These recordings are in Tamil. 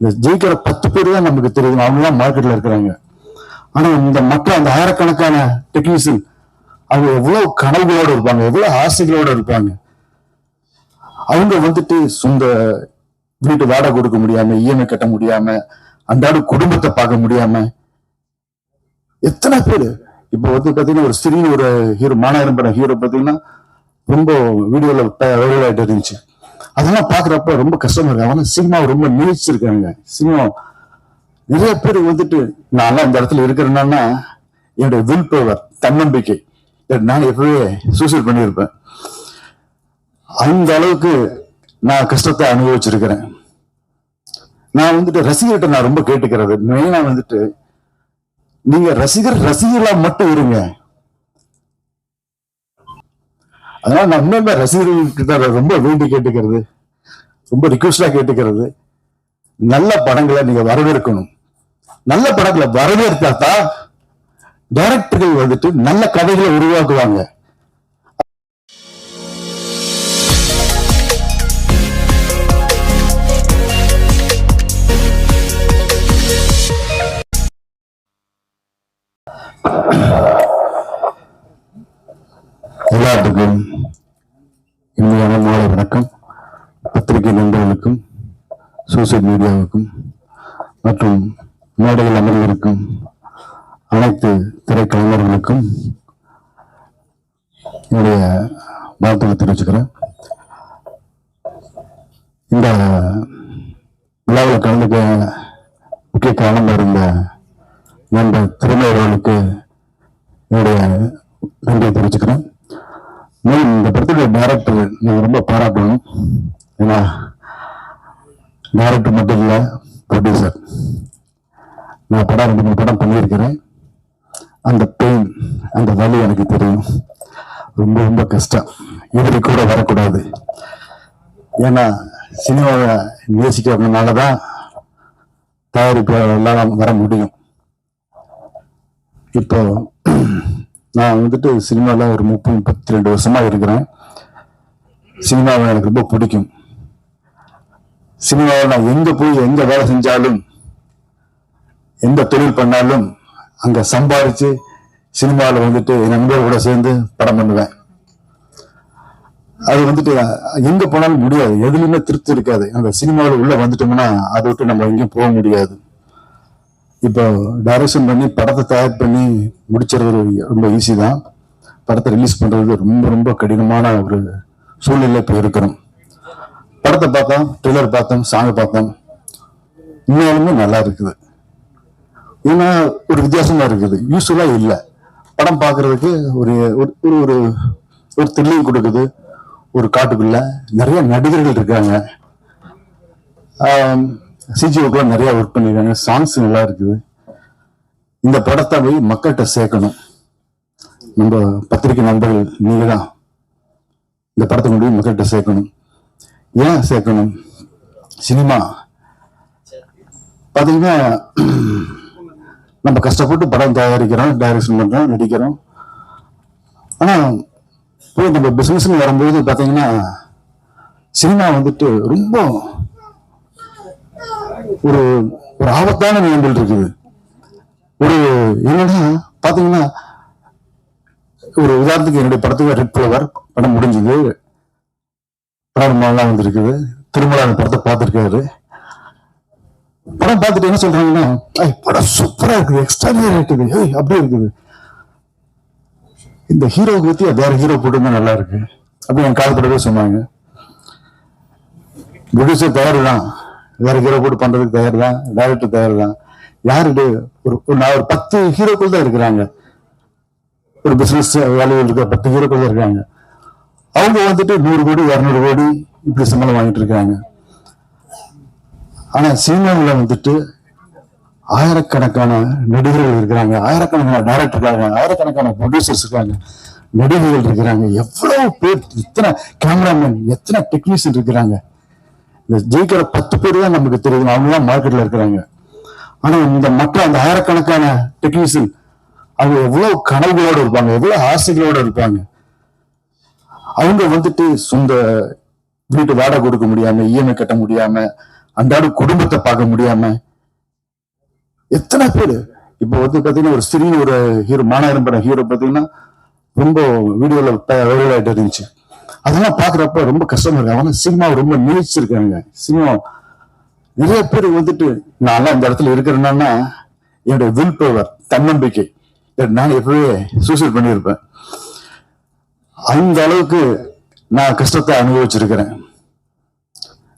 இந்த ஜெயிக்கிற பத்து பேர் தான் நமக்கு தெரியும். அவங்க தான் மார்க்கெட்ல இருக்கிறாங்க. ஆனா இந்த மக்கள் அந்த ஆயிரக்கணக்கான டெக்னீஷியன் அவங்க எவ்வளவு கனவுகளோடு இருப்பாங்க எவ்வளவு ஆசைகளோடு இருப்பாங்க. அவங்க வந்துட்டு சொந்த வீட்டு வாடகை கொடுக்க முடியாம இஎம்ஐ கட்ட முடியாம அன்றாட குடும்பத்தை பார்க்க முடியாம எத்தனை பேர்? இப்போ வந்து பாத்தீங்கன்னா ஒரு சிறிய ஒரு ஹீரோ மாநகரம் படம் ஹீரோ பாத்தீங்கன்னா ரொம்ப வீடியோல வைரல் ஆயிட்டு இருந்துச்சு. அதெல்லாம் பாக்குறப்ப ரொம்ப கஷ்டமா இருக்கு. அவங்க சினிமா ரொம்ப நீச்சிருக்காங்க சினிமா. நிறைய பேர் வந்துட்டு நான் இந்த இடத்துல இருக்கிறேன்னா என்னுடைய வில் பவர் தன்னம்பிக்கை. நான் எப்பவே சூசைட் பண்ணியிருப்பேன். அந்த அளவுக்கு நான் கஷ்டத்தை அனுபவிச்சிருக்கிறேன். நான் வந்துட்டு ரசிகர்கிட்ட நான் ரொம்ப கேட்டுக்கிறது. மெயினா வந்துட்டு நீங்க ரசிகர் ரசிகர்களா மட்டும் இருங்க. அதனால நான் உண்மையுமே ரசிகர்கள்கிட்ட ரொம்ப வேண்டி கேட்டுக்கிறது ரொம்ப ரிக்வஸ்டா கேட்டுக்கிறது. நல்ல படங்களை நீங்க வரவேற்கணும். நல்ல படங்களை வரவேற்றா தான் டைரக்டர்கள் வந்துட்டு நல்ல கதைகளை உருவாக்குவாங்க. எல்லாத்துக்கும் இனிமையான மாலை வணக்கம். பத்திரிகை நண்பர்களுக்கும் சோசியல் மீடியாவுக்கும் மற்றும் மேடையில் அமர்ந்திருக்கும் அனைத்து திரைக்கலைஞர்களுக்கும் என்னுடைய வாழ்த்துக்களை தெரிவிச்சுக்கிறேன். இந்த விழாவில் கலந்துக்க முக்கிய காரணமாக இருந்த நண்பர் திறமையவர்களுக்கு என்னுடைய நன்றியை தெரிவிச்சுக்கிறேன். மேலும் இந்த படத்துடைய டைரக்டர் நீங்க ரொம்ப பாராட்டணும். ஏன்னா டைரக்டர் மட்டும் இல்லை ப்ரொடியூசர் நான் படம் ரெண்டு மூணு படம் பண்ணியிருக்கிறேன். அந்த பெயின் அந்த வலி எனக்கு தெரியும். ரொம்ப ரொம்ப கஷ்டம். இதுக்கு கூட வரக்கூடாது. ஏன்னா சினிமாவை நேசிக்கிறதுனால தான் தயாரிப்பு எல்லாம் வர முடியும். இப்போ நான் வந்துட்டு சினிமாவில் ஒரு முப்பது முப்பத்தி ரெண்டு வருஷமாக இருக்கிறேன். சினிமாவை எனக்கு ரொம்ப பிடிக்கும். சினிமாவில் நான் எங்கே போய் எங்கே வேலை செஞ்சாலும் எந்த தொழில் பண்ணாலும் அங்கே சம்பாதிச்சு சினிமாவில் வந்துட்டு என் நண்பர்களோட சேர்ந்து படம் பண்ணுவேன். அது வந்துட்டு எங்கே போனாலும் முடியாது. எதுலையுமே திருப்தி இருக்காது. அந்த சினிமாவில் உள்ளே வந்துட்டோம்னா அதை விட்டு நம்ம எங்கேயும் போக முடியாது. இப்போ டைரக்ஷன் பண்ணி படத்தை தயார் பண்ணி முடிச்சிறது ரொம்ப ஈஸி தான். படத்தை ரிலீஸ் பண்ணுறது ரொம்ப ரொம்ப கடினமான ஒரு சூழ்நிலை இப்போ இருக்கிறோம். படத்தை பார்த்தோம் ட்ரில்லர் பார்த்தோம் சாங்கை பார்த்தோம். உண்மையாலுமே நல்லா இருக்குது. ஏன்னா ஒரு வித்தியாசமாக இருக்குது. யூஸ்ஃபுல்லாக இல்லை. படம் பார்க்குறதுக்கு ஒரு ஒரு ஒரு ஒரு ஒரு த்ரில்லிங் கொடுக்குது. ஒரு காட்டுக்குள்ள நிறைய நடிகர்கள் இருக்காங்க. சிஜிஓக்கெல்லாம் நிறைய ஒர்க் பண்ணிருக்காங்க. சாங்ஸ் நல்லா இருக்குது. இந்த படத்தை போய் மக்கள்கிட்ட சேர்க்கணும். நம்ம பத்திரிகை நண்பர்கள் நீங்கள் தான் இந்த படத்தை கொண்டு போய் மக்கள்கிட்ட சேர்க்கணும். ஏன் சேர்க்கணும்? சினிமா. பார்த்தீங்கன்னா நம்ம கஷ்டப்பட்டு படம் தயாரிக்கிறோம் டைரக்ஷன் பண்ணுறோம் நடிக்கிறோம். ஆனால் போய் நம்ம பிஸ்னஸ்னு வரும்போது பார்த்தீங்கன்னா சினிமா வந்துட்டு ரொம்ப ஒரு ஒரு ஆபத்தான நிலைமைகள் இருக்குது. ஒரு என்னன்னா பாத்தீங்கன்னா ஒரு உதாரணத்துக்கு என்னுடைய படத்துக்கு ரெட் ஃபிளவர் படம் முடிஞ்சது. படம் எல்லாம் வந்திருக்குது. திருமலா அந்த படத்தை பார்த்துருக்காரு. படம் பார்த்துட்டு என்ன சொல்றாங்கன்னா படம் சூப்பரா இருக்குது. எக்ஸ்ட்ராடினரி இருக்குது. ஏய் அப்படியே இருக்குது. இந்த ஹீரோவுக்கு பத்தி வேற ஹீரோ போட்டுருந்தா நல்லா இருக்கு. அப்படி என் காலப்படவே சொன்னாங்க. ப்ரொடியூசர் தயார் வேற ஹீரோ கூட பண்றதுக்கு தயார் தான் டைரக்டர் தயார் தான் யாரு ஒரு ஒரு நான் ஒரு பத்து ஹீரோக்கள் தான் இருக்கிறாங்க. ஒரு பிசினஸ் வேலையில் இருக்க பத்து ஹீரோக்கள் தான் இருக்காங்க அவங்க வந்துட்டு நூறு கோடி இரநூறு கோடி இப்படி சம்பளம் வாங்கிட்டு இருக்காங்க. ஆனா சினிமாவில் வந்துட்டு ஆயிரக்கணக்கான நடிகர்கள் இருக்கிறாங்க. ஆயிரக்கணக்கான டைரக்டர் இருக்காங்க. ஆயிரக்கணக்கான ப்ரொடியூசர்ஸ் இருக்காங்க. நடிகர்கள் இருக்கிறாங்க. எவ்வளவு பேர் எத்தனை கேமராமேன் எத்தனை டெக்னீஷியன் இருக்கிறாங்க. இந்த ஜெயிக்கிற பத்து பேர் தான் நமக்கு தெரியும் அவங்க தான் மார்க்கெட்ல இருக்கிறாங்க. ஆனா இந்த மக்கள் அந்த ஆயிரக்கணக்கான டெக்னீஷியன் அவங்க எவ்வளவு கனவுகளோட இருப்பாங்க எவ்வளவு ஆசைகளோட இருப்பாங்க. அவங்க வந்துட்டு சொந்த வீட்டு வாடகை கொடுக்க முடியாம இஎம்ஐ கட்ட முடியாம அன்றாட குடும்பத்தை பார்க்க முடியாம எத்தனை பேர்? இப்போ வந்து பாத்தீங்கன்னா ஒரு சிறிய ஒரு ஹீரோ மாநகரம் படம் ஹீரோ பாத்தீங்கன்னா ரொம்ப வீடியோல வைரல் ஆயிட்டு இருந்துச்சு. அதெல்லாம் பாக்குறப்ப ரொம்ப கஷ்டமா இருக்கு. அவன சினிமாவை ரொம்ப நேசிச்சிருக்காங்க சினிமா நிறைய பேர் வந்துட்டு நான் இந்த இடத்துல இருக்கிறேன்னா என்னுடைய வில் பவர் தன்னம்பிக்கை. நான் எப்பவே சூசைட் பண்ணியிருப்பேன். அந்த அளவுக்கு நான் கஷ்டத்தை அனுபவிச்சிருக்கிறேன்.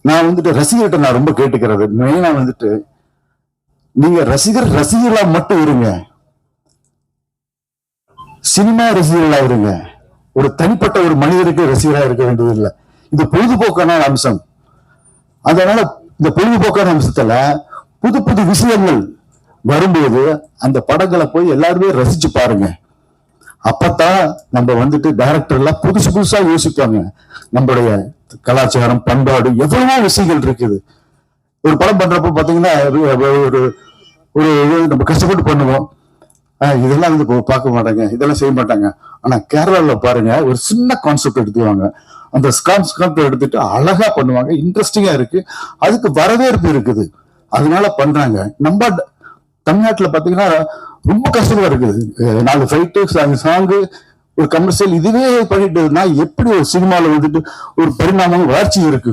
நான் வந்துட்டு ரசிகர்கிட்ட நான் ரொம்ப கேட்டுக்கிறது. மெயினா வந்துட்டு நீங்க ரசிகர் ரசிகர்களா மட்டும் இருங்க. சினிமா ரசிகர்களா இருங்க. ஒரு தனிப்பட்ட ஒரு மனிதருக்கு ரசிகராக இருக்க வேண்டியது இல்லை. இது பொழுதுபோக்கான அம்சம். அதனால இந்த பொழுதுபோக்கான அம்சத்துல புது புது விஷயங்கள் வரும்போது அந்த படங்களை போய் எல்லாருமே ரசிச்சு பாருங்க. அப்பத்தான் நம்ம வந்துட்டு டைரக்டர்லாம் புதுசு புதுசா யோசிப்பாங்க. நம்மளுடைய கலாச்சாரம் பண்பாடு எவ்வளவோ விஷயங்கள் இருக்குது. ஒரு படம் பண்றப்ப பாத்தீங்கன்னா ஒரு ஒரு இது நம்ம கஷ்டப்பட்டு பண்ணுவோம். இதெல்லாம் வந்து பார்க்க மாட்டாங்க. இதெல்லாம் செய்ய மாட்டாங்க. ஆனா கேரளாவில் பாருங்க ஒரு சின்ன கான்செப்ட் எடுத்துவாங்க அந்த கான்செப்ட் எடுத்துட்டு அழகா பண்ணுவாங்க. இன்ட்ரெஸ்டிங்கா இருக்கு. அதுக்கு வரவேற்பு இருக்குது. அதனால பண்றாங்க. நம்ம தமிழ்நாட்டில் பார்த்தீங்கன்னா பாத்தீங்கன்னா ரொம்ப கஷ்டமா இருக்குது. நாலு ஃபைட்டு சாங்கு ஒரு கமர்ஷியல் இதுவே பண்ணிட்டுனா எப்படி ஒரு சினிமாவில் வந்துட்டு ஒரு பரிணாமம் வளர்ச்சி இருக்கு?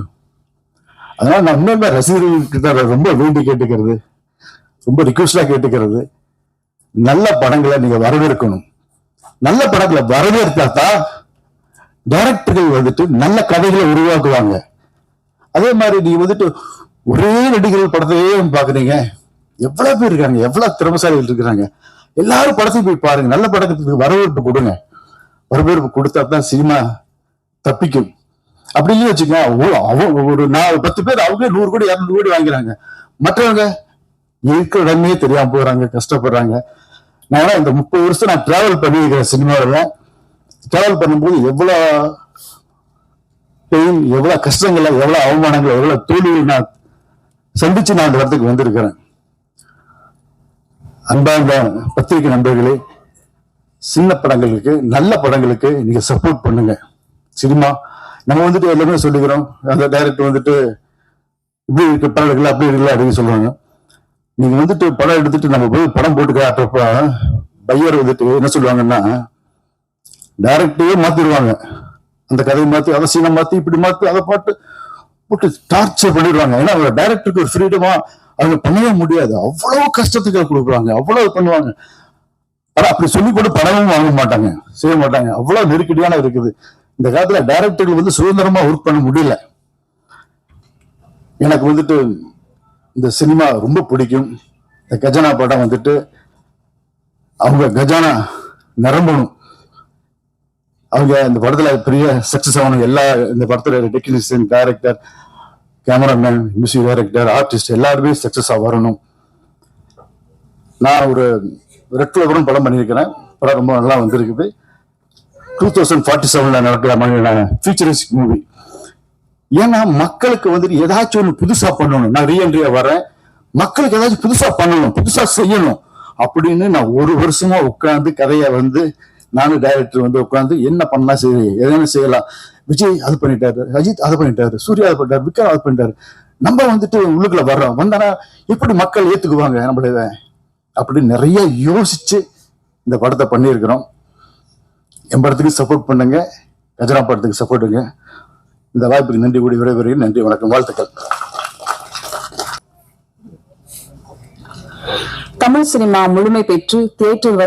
அதனால நான் உண்மையுமே ரசிகர்கள்கிட்ட ரொம்ப வேண்டி கேட்டுக்கிறது. ரொம்ப ரிக்வஸ்டா கேட்டுக்கிறது. நல்ல படங்களை நீங்க வரவேற்கணும். நல்ல படங்களை வரவேற்றா தான் டைரக்டர்கள் வந்துட்டு நல்ல கதைகளை உருவாக்குவாங்க. அதே மாதிரி நீங்க வந்துட்டு ஒரே நடிகர்கள் படத்தையே பாக்குறீங்க. எவ்வளவு பேர் இருக்காங்க? எவ்வளவு திறமசாலிகள் இருக்கிறாங்க எல்லாரும் படத்தையும் போய் பாருங்க. நல்ல படத்துக்கு வரவேற்பு கொடுங்க. வரவேற்பு கொடுத்தா தான் சினிமா தப்பிக்கும். அப்படின்னு வச்சுக்கோங்க ஓ- ஒரு நான் பத்து பேர் அவங்க நூறு கோடி இரநூறு கோடி வாங்கிறாங்க. மற்றவங்க இருக்கிற இடமே தெரியாம போறாங்க கஷ்டப்படுறாங்க. நான் இந்த முப்பது வருஷம் நான் டிராவல் பண்ணியிருக்கிறேன் சினிமாவில் டிராவல் பண்ணும்போது எவ்வளோ பெயின் எவ்வளோ கஷ்டங்களை எவ்வளோ அவமானங்கள் எவ்வளோ தோல்விகள் நான் சந்திச்சு நான் அந்த இடத்துக்கு வந்திருக்கிறேன். அன்பார்ந்த பத்திரிகை நண்பர்களே சின்ன படங்களுக்கு நல்ல படங்களுக்கு நீங்க சப்போர்ட் பண்ணுங்க. சினிமா நம்ம வந்துட்டு எல்லாமே சொல்லிக்கிறோம். அந்த டைரக்டர் வந்துட்டு இப்படி இருக்கு படம் எடுக்கல அப்படி எடுக்கல அப்படின்னு சொல்லுவாங்க. நீங்க வந்துட்டு படம் எடுத்துட்டு நம்ம போய் படம் போட்டு காட்டுறப்ப பையர் வந்துட்டு என்ன சொல்லுவாங்கன்னா டைரக்டே மாத்திடுவாங்க அந்த கதையை மாத்தி அதை சீனை மாத்தி இப்படி மாத்தி அதை பாட்டு போட்டு டார்ச்சர் பண்ணிடுவாங்க. ஏன்னா அவங்க டைரக்டருக்கு ஒரு ஃப்ரீடமா அவங்க பண்ணவே முடியாது. அவ்வளவு கஷ்டத்துக்கு கொடுக்குறாங்க. அவ்வளவு பண்ணுவாங்க. ஆனா அப்படி சொல்லி கூட பணமும் வாங்க மாட்டாங்க. செய்ய மாட்டாங்க. அவ்வளவு நெருக்கடியான இருக்குது. இந்த காலத்துல டைரக்டர்கள் வந்து சுதந்திரமா ஒர்க் பண்ண முடியல. எனக்கு வந்துட்டு இந்த சினிமா ரொம்ப பிடிக்கும். இந்த கஜானா படம் வந்துட்டு அவங்க கஜானா நிரம்பணும். அவங்க இந்த படத்துல பெரிய சக்சஸ் ஆகணும் எல்லா இந்த படத்துல technician director cameraman music director artist எல்லாருமே சக்சஸ் வரணும். நான் ஒரு ரெட் ஃபிளவரும் படம் பண்ணியிருக்கிறேன். படம் ரொம்ப நல்லா வந்திருக்குது. டூ தௌசண்ட் ஃபார்ட்டி செவன்ல நடக்கிற மாதிரி ஃபியூச்சரிஸ்டிக் மூவி ஏன்னா மக்களுக்கு வந்துட்டு ஏதாச்சும் ஒன்று புதுசா பண்ணணும். நான் ரீஎன்ட்ரியா வரேன் மக்களுக்கு ஏதாச்சும் புதுசா பண்ணணும் புதுசா செய்யணும் அப்படின்னு நான் ஒரு வருஷமா உட்காந்து கதையை வந்து நானும் டைரக்டர் வந்து உட்காந்து என்ன பண்ணலாம் சரி எதனா செய்யலாம். விஜய் அது பண்ணிட்டாரு அஜித் அது பண்ணிட்டாரு சூர்யா அது பண்ணிட்டாரு விக்ரம் அது பண்ணிட்டாரு. நம்ம வந்துட்டு உள்ளுக்குள்ள வர்றோம். வந்தானா எப்படி மக்கள் ஏத்துக்குவாங்க நம்மள அப்படின்னு நிறைய யோசிச்சு இந்த படத்தை பண்ணியிருக்கிறோம். என் படத்துக்கு சப்போர்ட் பண்ணுங்க. கஜரா படத்துக்கு சப்போர்ட்டுங்க இந்த வாய்ப்புக்கு நன்றி கூடி விடைபெறுகிறேன். நன்றி வணக்கம் வாழ்த்துக்கள். தமிழ் சினிமா முழுமை பெற்று தியேட்டர்